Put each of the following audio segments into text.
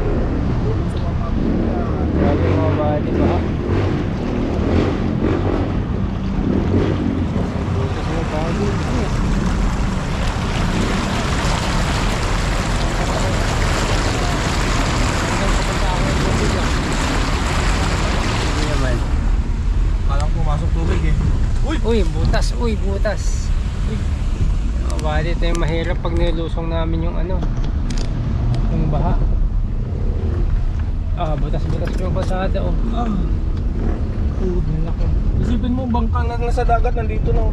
mga kapitan. Grabe mga body ba? Butas mo pumasok tubig eh. Uy! Butas. Uy, butas. Uy. Body, ito yung mahirap pag nilusong namin yung ano. Yung baha. Ah, butas-butas yung pasada oh. Ah. Uh, nalaki. Isipin mo, bangka na nasa dagat nandito na. oh.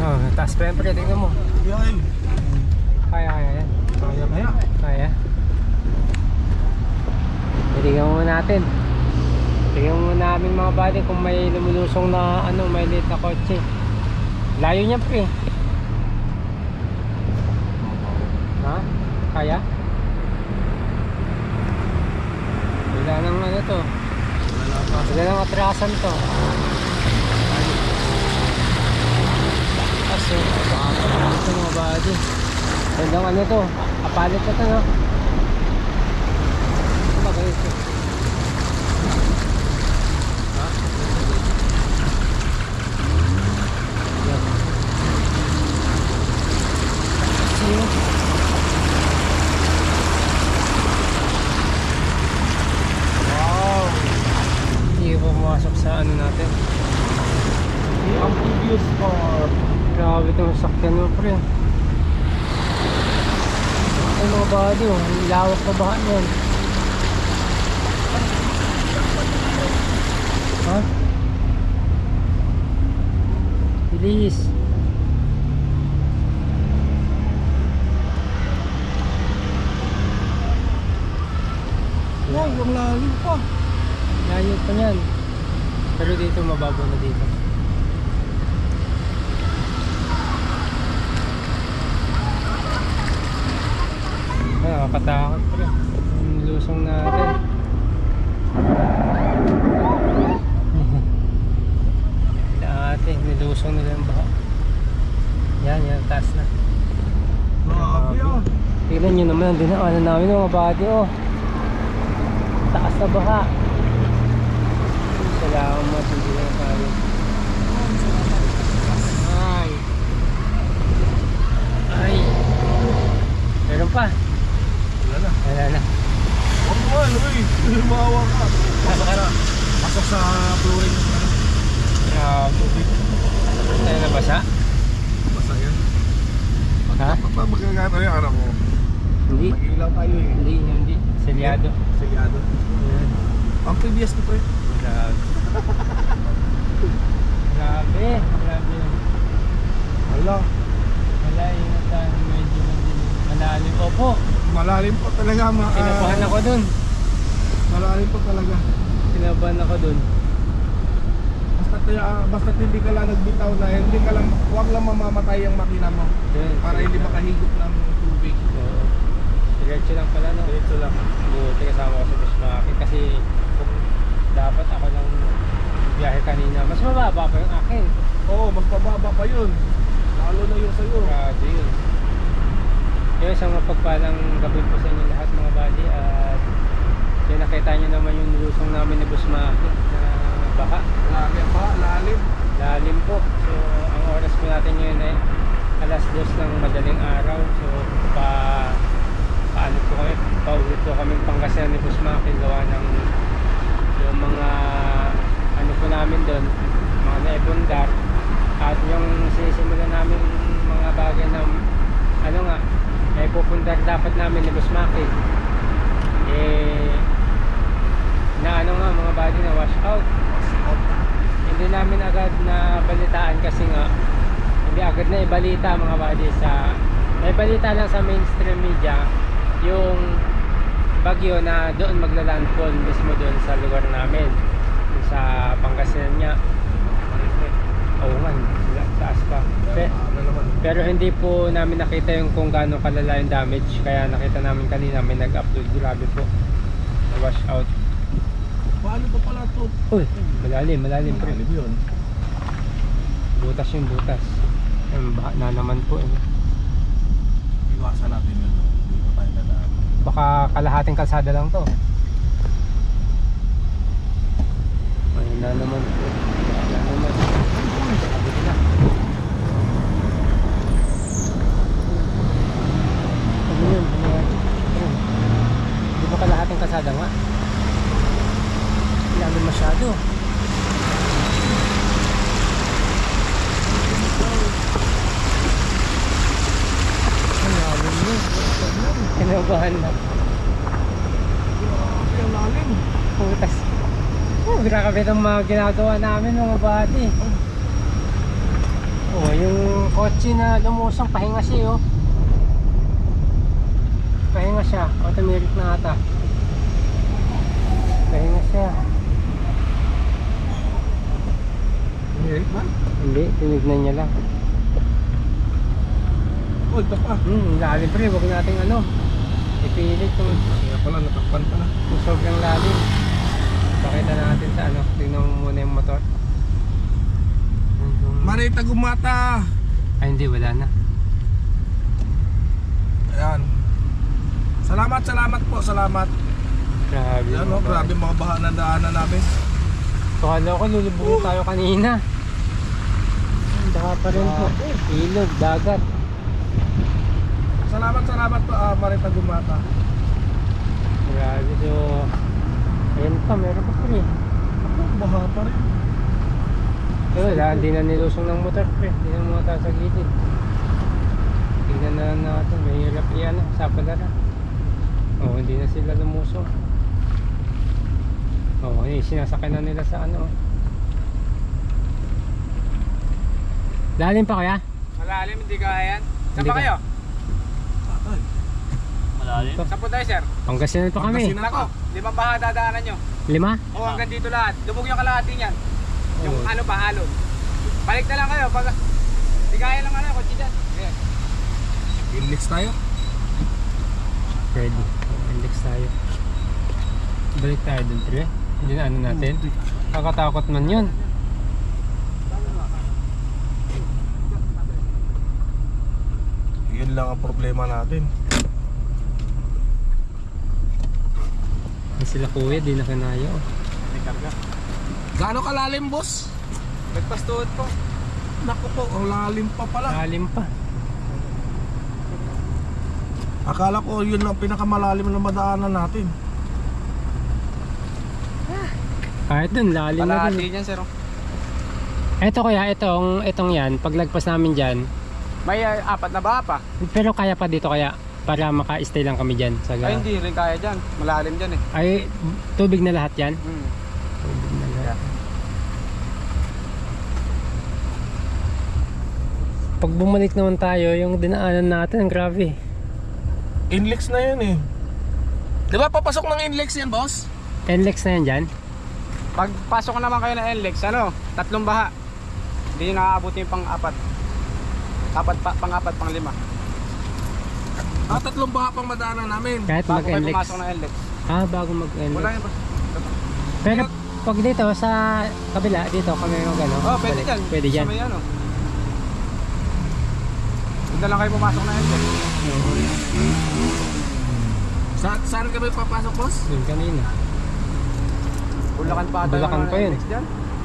Oh, taas pa yan pre, tingnan mo. Yan. Kaya, kaya yan. Kaya kaya. Kaya. Tingnan muna natin. Tingnan muna namin mga buddy kung may lumulusong na ano, may late na kotse. Layo niya pre. Ha? Kaya? Wala nang ano to. Wala nang atrasan to. Kaso, baka ito mga buddy. Gandang ano to, apalit na to no? Magalit to. Ha? Yan. Sino? Wow! Hindi pa pumasok sa ano natin. Ang previous car. Grabe itong sakyan mo pre. Ay mga body oh, ang lawak na baka niyan. Ha? Bilis. Wow, yung lalim pa. Layo pa niyan. Pero dito mababaw na dito. Nakakatakot pre. Yung lusong natin. Dati, nilusong nila yung baha. Yan, yan, taas na. Grabe ah. Tingnan nyo naman ang dinaanan namin mga body oh. Taas na baha. Salamat, hindi na tayo. Ay. Ay. Meron pa. Wala na. Wala na. Huwag naman, uy. Lumawa ka. Pasok ka na. Pasok sa flooring. Grabe. Tayo na basa? Basta yan. Ha? Magkagano yung anak mo. Hindi. Mag-ilaw tayo eh. Hindi, hindi. Selyado. Silyado. Ayan. Ang previous ko pre. Grabe. Grabe. Grabe. Wala. Wala yung tayo medyo. Malalim. Opo. Malalim po talaga. Ma ah, Kinabahan ako dun. Malalim po talaga. Kinabahan ako dun. Basta, uh, basta hindi ka lang nagbitaw na, hindi ka lang, huwag lang mamamatay ang makina mo. Yun. Para hindi makahigop ng tubig. Oo. Diretso lang pala no. Diretso lang. Buti kasama ko sa Bismaki kasi kung dapat ako lang biyahe kanina. Mas mababa pa yung akin. Oo, mas pababa pa yun. Lalo na yung sa'yo. Grabe yun. Yun, isang mapagpalang gabi po sa inyo lahat mga buddy at yun nakita nyo naman yung nilusong namin ni Busmaki baka. Lalim pa, lalim. Lalim po. So, ang oras po natin ngayon ay alas dos ng madaling araw. So, pa paano po kami? Pauwi po kami Pangasinan ni Busmaki gawa ng yung mga ano po namin doon, mga naibundar at yung sisimulan namin mga bagay na ano nga, naipupundar dapat namin ni Busmaki eh na ano nga mga body na wash out hindi namin agad na balitaan kasi nga hindi agad na ibalita mga buddy sa ibalita lang sa mainstream media yung bagyo na doon magla-landfall mismo doon sa lugar namin sa Pangasinan niya oo nga taas pa. Pero hindi po namin nakita yung kung gaano kalala yung damage kaya nakita namin kanina may nag-upload. Grabe po. Na wash out Paano pa pala ito? uy malalim malalim pre Lalim yun. butas yung butas Ayun, baha na naman po eh. iwasan natin yun. Hindi pa tayo. Baka kalahating kalsada lang to. Ayun na naman. Ayun na naman. Sabi na. Ano yun? Ano yun? Ayun. Di ba kalahating kalsada nga? Lalim masyado. Kinabahan na. Grabe, ang lalim. Putas. Oh, grabe itong mga ginagawa namin mga bati. Oh, yung kotse na lumusong, pahinga siya oh. Pahinga siya. Automatic na ata. Pahinga siya. Merit man? Hindi, tinignan niya lang. Oh, ito pa. Hmm, lalim pre, huwag nating ano. Ipilit kung, Kaya pala, natakpan pala. kung sobrang lalim. Pakita natin sa ano, tingnan mo muna yung motor. Marita gumata. Ay hindi, wala na. Ayan. Salamat, salamat po, salamat. Grabe. Ayan, oh, mga grabe mga baha na daanan namin. Kala ko lulubugin tayo kanina. Baka pa rin po. Ilog, dagat. Salamat, salamat po, ah, Marita gumata. Grabe. So, ayun pa, meron pa pre. Ako, baha pa rin. Eh wala, hindi na nilusong ng motor pre. Hindi na mga tayo sa gilid. Tingnan na lang natin. Mahirap iyan. Sa pala Oo, hindi na sila lumusong. Oo, eh, sinasakay na nila sa ano. Lalim pa kaya? Malalim, hindi kaya yan. Saan Hindi ba ka- kayo? Ay, Malalim? Saan po tayo, sir? Pangasinan pa kami. Pangasinan. Nako, limang baha dadaanan nyo. Lima? O hanggang dito lahat. Lubog yung kalahati niyan. Yung Oo. ano pa, halo. Balik na lang kayo. Pag... Hindi kaya lang ano, kotse dyan. Okay. inlex tayo. Ready. Index tayo. Balik tayo dun, pre. Hindi na ano natin. Kakatakot man yun. Yun lang ang problema natin. Yung sila kuya, di na kanayo. May karga. Gaano kalalim, boss? Nagpastuot ko. Naku po, ang lalim pa pala. Lalim pa. Akala ko yun ang pinakamalalim na madaanan natin. Kahit dun, lalim na Kalahati dun. dyan, sir. oh. Eto kaya, itong, itong yan, paglagpas namin dyan, May uh, apat na baha pa. pero kaya pa dito kaya, para maka-stay lang kami dyan. Sa Ay, hindi rin kaya dyan. Malalim dyan eh. Ay, tubig na lahat yan? Hmm. Tubig na lahat. Pag bumalik naman tayo, yung dinaanan natin, ang grabe. Inlex na yun eh. Di ba papasok ng inlex yan, boss? NLEX na yan dyan? Pag pasok naman kayo ng NLEX, ano, tatlong baha. Hindi nyo nakaabuti yung pang-apat. Apat, pa, pang-apat, pang-lima. Ah, tatlong baha pang madaanan namin. Kahit Bago kayo mag-NLEX. pumasok ng NLEX. Ah, bago mag-NLEX. Wala yun ba? Pero pag dito sa kabila, dito kami mag ano? Oh, pwede balik. dyan. Pwede dyan. Sa may ano. Huwag na lang kayo pumasok ng NLEX. Sa saan kami papasok, boss? Doon kanina. Bulacan pa ata Bulacan yung pa yun. NLEX dyan.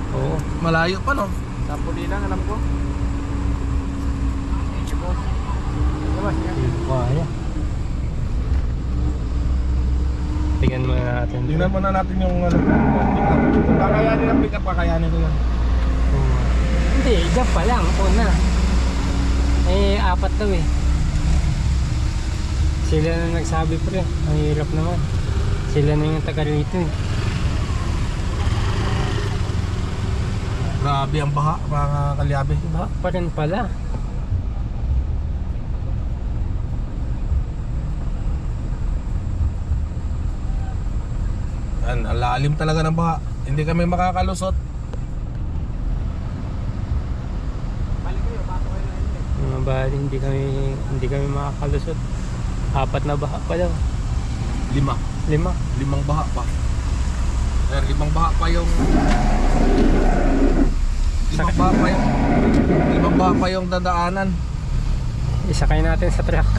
Oo. Malayo pa, no? Sa Pulilan, alam ko. Boss. Sige. Hindi ko kaya. Tingnan muna natin. Tingnan muna natin yung ano, kakayanin ang pick-up, kakayanin ko yan. Hindi, isa pa lang. Una. Eh, apat daw eh. Sila na nagsabi pre. Ang hirap naman. Sila na yung taga rito eh. Grabe ang baha, mga kalyabe. Ba pa rin pala. Yan, ang lalim talaga ng baha. Hindi kami makakalusot. Balik kayo, ng NLEX. Mga bali, hindi kami, hindi kami makakalusot. Apat na baha pa daw. Lima. Lima. Limang baha pa. Ayan, limang baha pa yung... Limang baha pa yung... Limang baha pa yung dadaanan. Isakay natin sa truck.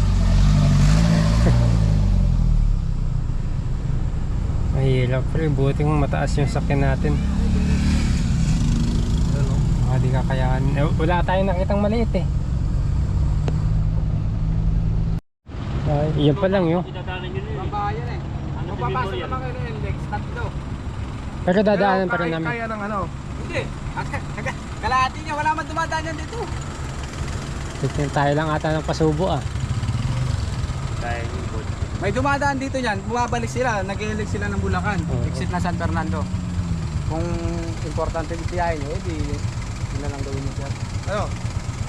Mahirap pre, buti kung mataas yung sakyan natin. Baka di kakayanin. Eh, wala tayong nakitang maliit eh. Ay, iyan pa lang yun. Babayan eh. Magpapasok naman kayo ng NLEX, tatlo. Pero dadaanan pa rin namin. Kaya ng ano? Hindi. Kalahati niya, wala man dumadaan yan dito. Tignan tayo lang ata ng pasubo ah. May dumadaan dito niyan, bumabalik sila, nag-elect sila ng Bulacan, Oo. exit na San Fernando. Kung importante yung tiyahin nyo, edi yun na lang gawin mo sir. Ano?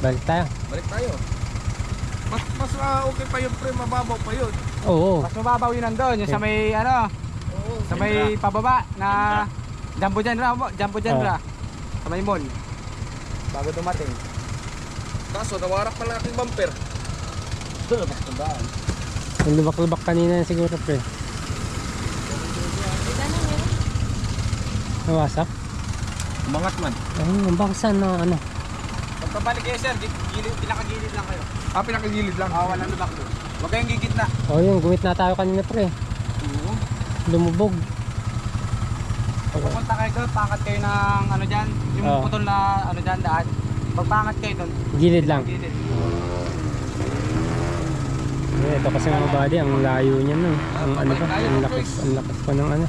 Balik tayo. Balik tayo. Mas mas ah, okay pa yun pre, mababaw pa yun. Oo. Mas mababaw yun nandun, yung sa may ano, Oo. sa may pababa na Jumbo Jandra, mo, Jumbo Jandra. Sa may mall. Bago dumating. Kaso nawarak pa lang ating bumper. Yung lubak-lubak kanina yan siguro pre. Nawasak? Mangat man. Ayun, ang baksan na ano. Pagpabalik kayo sir, gi- gilid, pinakagilid lang kayo. Ah, pinakagilid lang. Ah, walang lubak doon. Huwag kayong gigit na. Oh, yun, gumit na tayo kanina pre. Lumubog. Pag pupunta kayo doon, pakat kayo ng ano dyan, yung Oo. putol na ano dyan, daan. Pagpangat kayo doon, Gilid lang. gilid. Eh, ito kasi mga body, ang layo niya no. Ang ano pa, ang lakas, ang lakas pa ng ano.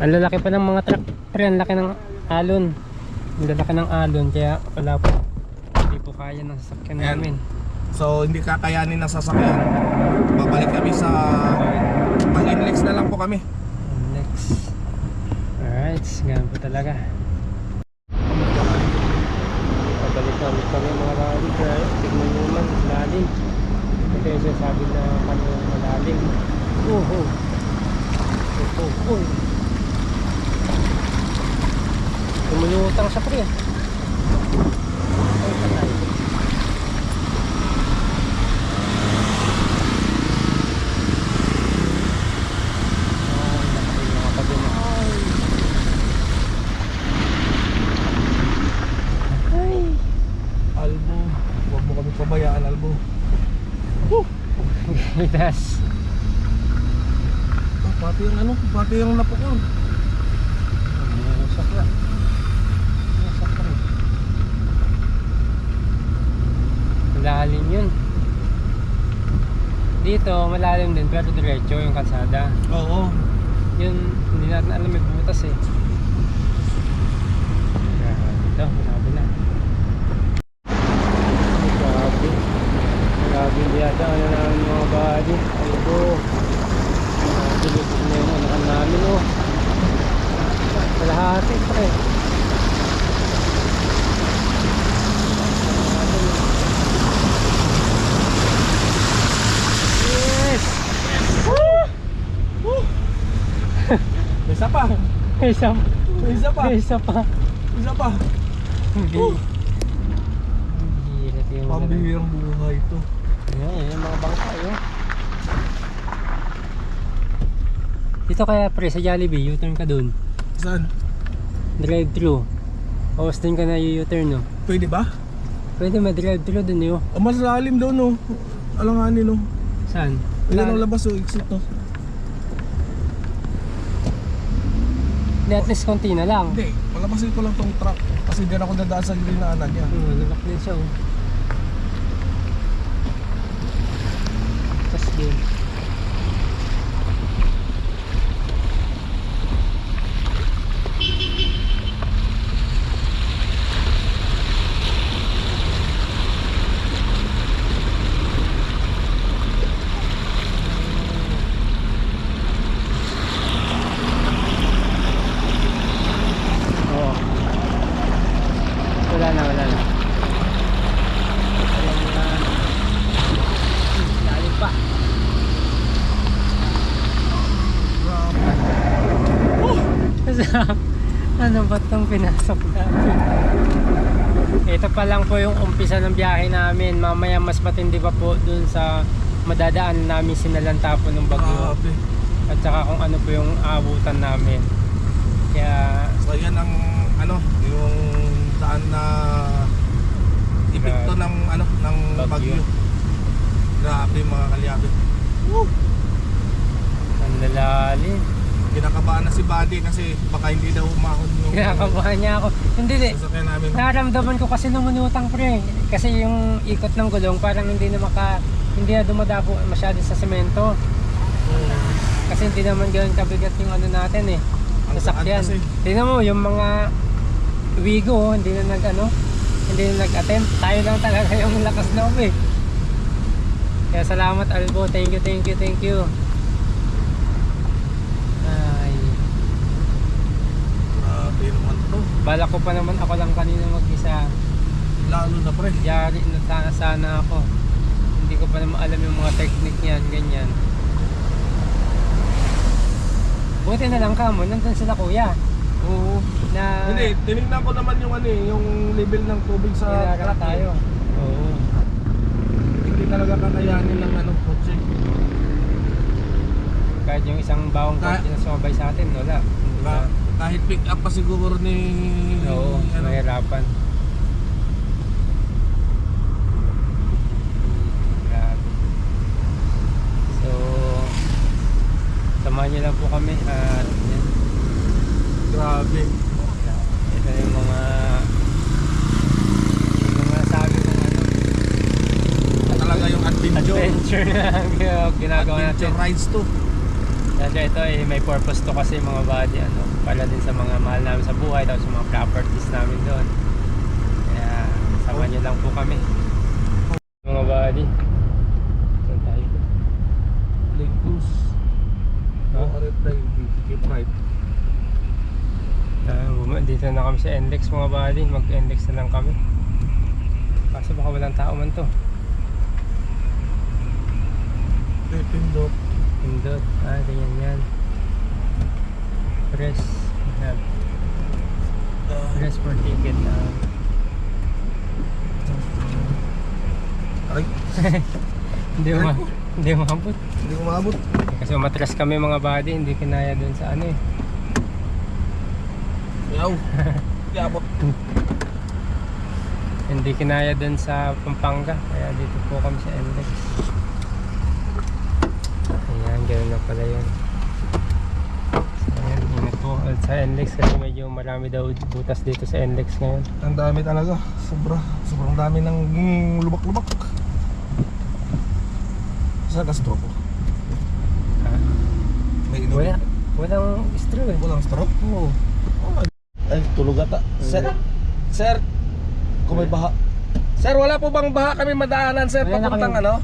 Ang lalaki pa ng mga truck, pre, ang laki ng alon. Ang lalaki ng alon, kaya wala po. Hindi po kaya ng sasakyan Ayan. namin. So hindi kakayanin ng sasakyan. Babalik kami sa mag-inlex na lang po kami. Next. Alright, ganun po talaga. Pabalik kami mga kaya tignan nyo naman, lalim. Ito yung sinasabi na kami malalim. Oh, oh. Oh, oh, oh. Tumulutang sa pre. Ay, patay. Ay, nakay mga tabi na. Ay. Albo, huwag mo kami pabayaan, Albo. Mitas. Ah, pati yung ano, pati yung napukon. Wasak na. Wasak na. Malalim yun. Dito, malalim din pero diretso yung kalsada. Oo. Yun, hindi natin alam may butas eh. Grabe Ito, grabe na. Grabe. Grabe hindi yata ano namin mga body. Ayoko. Grabe, lupog na yung ano namin oh. Kalahati pa eh. Yes! Isa pa. Isa pa. Isa pa. Isa pa. Isa pa. Hindi. Hirap yung Pambihirang buhay to. Ayan, yung mga bangka yun. Dito kaya pre sa Jollibee, U-turn ka dun. Saan? Drive thru. Tapos dun ka na u-turn no. Pwede ba? Pwede ma-drive thru dun yun. Oh, mas lalim daw no. Alanganin no. Saan? Ayan ang labas oh, exit no. Hindi, at least konti na lang. Hindi, palabasin ko lang tong truck. Kasi diyan ako dadaan sa grinaanan niya. Oo, lalak din siya oh. Tapos din. Oo. Wala na, wala na. Ayan na. Lalim pa. ano ba itong pinasok natin? Ito pa lang po yung umpisa ng biyahe namin. Mamaya mas matindi pa po dun sa madadaan namin sinalanta po ng bagyo. At saka kung ano po yung abutan namin. Kaya So yan ang ano, yung daan na epekto ng ano ng Bagyo. bagyo. Grabe mga kalyabe. ang Lalalim. Kinakabahan na si Buddy kasi baka hindi daw umahon yung Kinakabahan niya ako. Hindi, di. sasakyan namin. Naramdaman ko kasi nung unutang pre. Kasi yung ikot ng gulong parang hindi na maka hindi na dumadabo masyado sa semento. Oo. Kasi hindi naman ganoon kabigat yung ano natin eh. Ang gaan kasi. Tingnan mo yung mga Wigo, hindi na nag ano, hindi na nag-attempt. Tayo lang talaga yung lakas loob eh. Kaya salamat Albo. Thank you, thank you, thank you. Ay, Grabe naman to. bala ko pa naman ako lang kanina mag-isa. Lalo na pre. Yari na sana, sana ako. Hindi ko pa naman alam yung mga technique yan, ganyan. Buti na lang ka mo, nandun sila kuya. Oo. Na Hindi, tinignan ko naman yung ano eh, yung level ng tubig sa Kailangan truck. eh. tayo. Oo. Hindi talaga kakayanin ng ano, kotse. Kahit yung isang bawang Ka- kotse na sumabay sa atin, wala. Hindi na. Ka- kahit pick up pa siguro ni Oo, ano, mahirapan. Grabe. So, samahan niyo lang po kami at yan. grabe. Ito yung mga yung mga sabi ng ano, Talaga yung adventure. adventure na ginagawa natin. Adventure rides to. Kasi ito eh, may purpose to kasi mga body ano, para din sa mga mahal namin sa buhay tapos sa mga properties namin doon. Kaya samahan niyo lang po kami. Mga body. Saan tayo? Lake cruise. Ha? Oh, right, right, buma- dito na kami sa NLEX mga body. Mag-NLEX na lang kami. Kaso baka walang tao man to. Pindot. Pindot. Ah, ganyan yan. Press. Have. Press for ticket. Ah. Ay, Hindi mo hindi mo mabot. hindi umabot. Kasi umatras kami mga body, hindi kinaya dun sa ano eh. Yaw. Hindi abot. Hindi kinaya dun sa Pampanga, kaya dito po kami sa NLEX. Ayan, gano'n na pala yun. Po ulit sa NLEX kasi medyo marami daw butas dito sa NLEX ngayon. Ang dami talaga. Sobra. Sobrang dami ng mm, lubak-lubak. Sa gastro ko. Ha? May inom. Wala, walang straw eh. Walang straw? Oo. Ay, tulog ata. Sir, sir, kung may baha. Sir, wala po bang baha kami madaanan, sir? Wala na Papuntang kami. ano?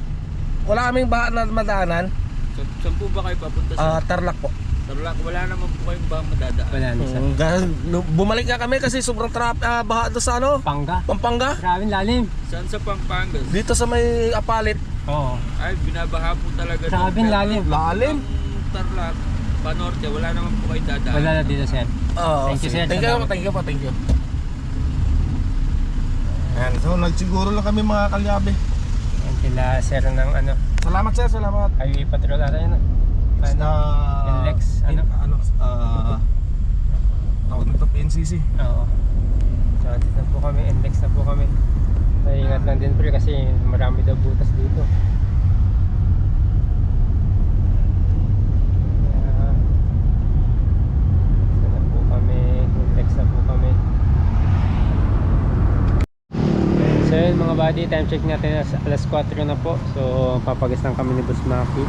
Wala kaming baha na madaanan. Sa, saan po ba kayo papunta sa Ah, Tarlac po. Tarlac? Wala naman po kayong ba madadaan? Wala na no, bumalik nga kami kasi sobrang trap, ah, baha doon sa ano? Pampanga. Pampanga. Maraming lalim. Saan sa Pampangas? Dito sa may apalit. Oo. Ay, binabaha po talaga. doon. Grabe, Pero lalim. Lalim. ang Tarlac, panorte, wala naman po kayo dadaan. Wala na dito sir. Oo, Thank you, sige. sir. Thank you, thank you po, thank you. Ayan, so nagsiguro lang kami mga kalyabe. Ayan sila sir ng ano, Salamat sir, salamat. highway patrol ata yun. ah. Ano? NLEX, ano? ano? Ah, tawag nito PNCC. Oo. So, dito na po kami, index na po kami. So, ingat lang din pre kasi marami daw butas dito. Na na. So yun mga buddy, time check natin as alas 4 na po. So papagas lang kami ni Boss Maki.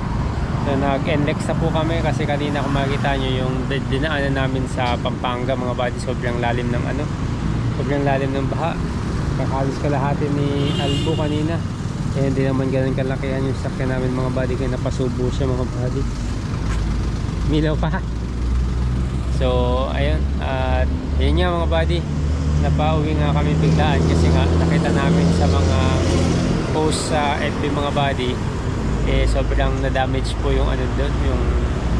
So nag-NLEX na po kami kasi kanina kung makikita nyo yung din- dinaanan namin sa Pampanga mga buddy. Sobrang lalim ng ano, sobrang lalim ng baha. Kakalis kalahati ni Albo kanina. Eh hindi naman ganun kalakihan yung sakyan namin mga buddy kaya napasubo siya mga buddy. Milaw pa. So ayun, at yun nga mga buddy napauwi nga kami biglaan kasi nga nakita namin sa mga post sa FB mga body eh sobrang na-damage po yung ano doon yung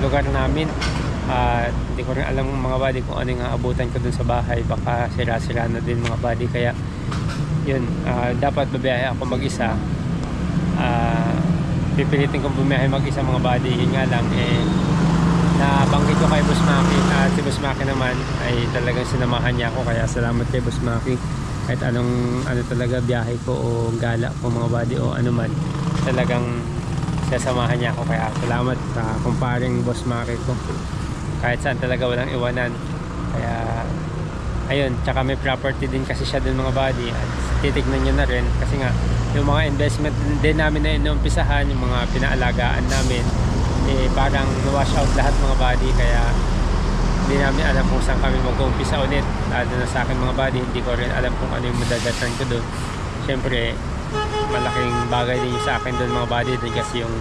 lugar namin. At hindi ko rin alam mga body kung ano yung abutan ko doon sa bahay. Baka sira-sira na din mga body kaya yun ah, dapat babiyahe ako mag-isa. Ah, pipilitin kong bumiyahe mag-isa mga body yun nga lang eh nabanggit ko kay Boss Maki at si Boss Maki naman ay talagang sinamahan niya ako. Kaya salamat kay Boss Maki. Kahit anong ano talaga biyahe ko o gala ko mga body o ano man talagang sasamahan niya ako kaya salamat sa kumparing boss Maki ko. Kahit saan talaga walang iwanan. Kaya ayun tsaka may property din kasi siya dun mga body at titignan nyo na rin. Kasi nga yung mga investment din namin na inumpisahan yung mga pinaalagaan namin eh parang wash out lahat mga body kaya hindi namin alam kung saan kami mag-uumpisa ulit. Lalo na sa akin mga body hindi ko rin alam kung ano yung madadatan ko doon syempre malaking bagay din sa akin doon mga body din kasi yung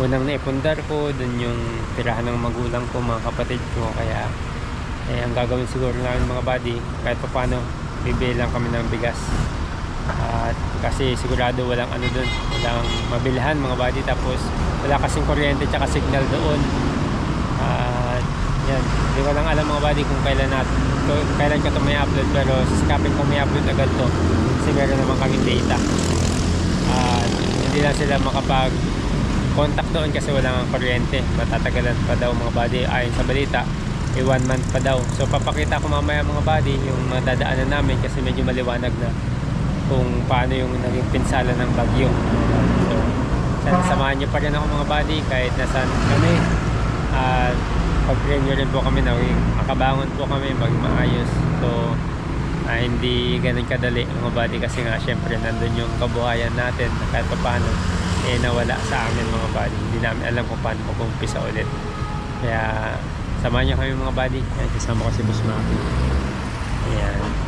unang naipundar ko doon yung tirahan ng magulang ko mga kapatid ko. Kaya eh, ang gagawin siguro namin mga body kahit pa paano bibili kami ng bigas. At kasi sigurado walang ano doon walang mabilhan mga body tapos wala kasing kuryente tsaka signal doon. At yan. Hindi ko lang alam mga body kung kailan nat to, kailan ka ito may upload pero sisikapin ko may upload agad to kasi meron naman kaming data at hindi lang sila makapag contact doon kasi wala nga kuryente. Matatagalan pa daw mga body. Ayon sa balita eh one month pa daw. So papakita ko mamaya mga body yung mga dadaanan namin kasi medyo maliwanag na kung paano yung naging pinsala ng bagyo. So sana samahan nyo pa rin ako mga body kahit nasan kami. At pag-pray nyo rin po kami na makabangon po kami mag maayos. So ah, hindi ganun kadali. Body kasi nga syempre nandun yung kabuhayan natin na kahit pa paano eh nawala sa amin mga body. Hindi namin alam kung paano mag-umpisa ulit. Kaya samahan nyo kami mga Ayan, kasama ko si Boss Maki ayan